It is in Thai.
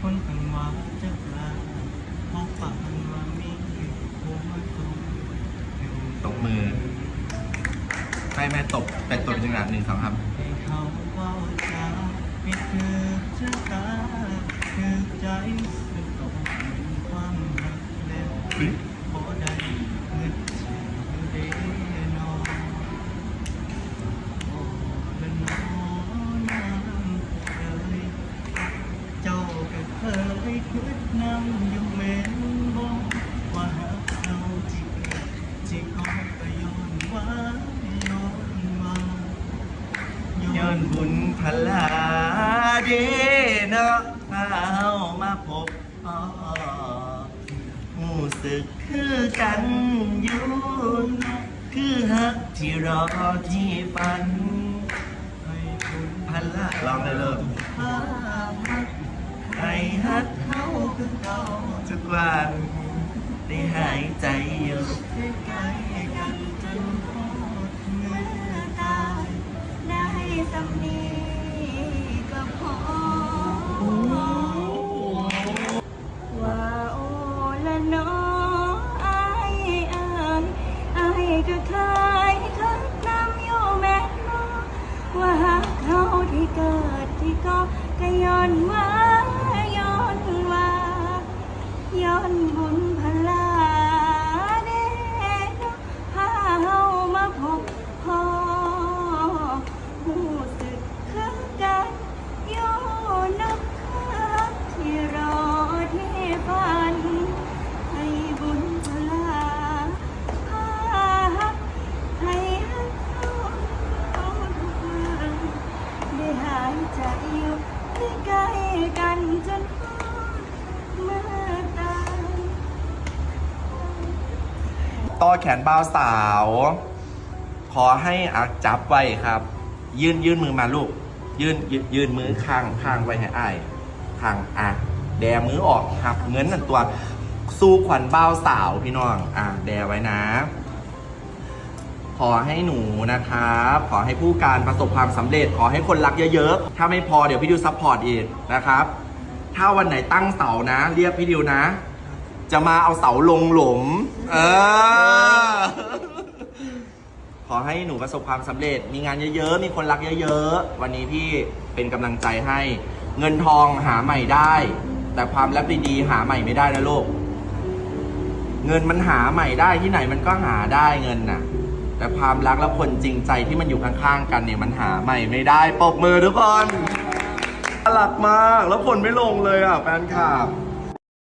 คนข้างว่าจะกลาพบปะกันว่ามีหัวตรงตบมือ ให้แม่ตบแต่ตบจริงๆหนึ่งสองครับให้เขาเว่าจาไม่คือชะตาคือใจซึ่งต้องเป็นความรักแล้ว คิดนำยังเหม็นบอกว่าหากเอาจิกจิกออกไปย้อนว่าย้อนว่าย้อนบุญพลาเดเนาะพาเฮามาพบพ่อหูสึกคือกันอยู่นะคือฮักที่รอที่ฝันให้บุญพลาลองได้เลยพาพัก ให้ฮักเขาคือเก่าทุกวันได้หายใจอยู่ได้ใกล้กันจนพอดเมื่อตายได้สำนีก็พอว่าโอละเนออายอายอายก็เคยคักน้ำอยู่แม่นบ่ว่าเขาที่เกิดที่ก็ก็ย้อนว่า ต่อแขนบ่าวสาว ขอให้อักจับไว้ครับ ยื่นยื่นมือมาลูก ยื่นยื่นมือข้างข้างไว้ให้อ้ายข้างอะแดมือออกครับเงินนั่นตัวสู้ขวัญบ่าวสาวพี่น้องอะแดไว้นะ ขอให้หนูนะครับ ขอให้ผู้การประสบความสำเร็จ ขอให้คนรักเยอะๆ ถ้าไม่พอเดี๋ยวพี่ดิวซัพพอร์ตอีกนะครับ ถ้าวันไหนตั้งเสานะ เรียกพี่ดิวนะ จะมาเอาเสาลงหลุม เออ ขอให้หนูประสบความสำเร็จ มีงานเยอะๆ มีคนรักเยอะๆ วันนี้พี่เป็นกำลังใจให้ เงินทองหาใหม่ได้ แต่ความรักดีๆหาใหม่ไม่ได้นะลูก เงินมันหาใหม่ได้ที่ไหนมันก็หาได้เงินน่ะ แต่ความรักและคนจริงใจที่มันอยู่ข้างๆ กันเนี่ยมันหาใหม่ไม่ได้ปรบมือทุกคนน่ารักมาก แล้วคนไม่ลงเลยอะแฟนคลับ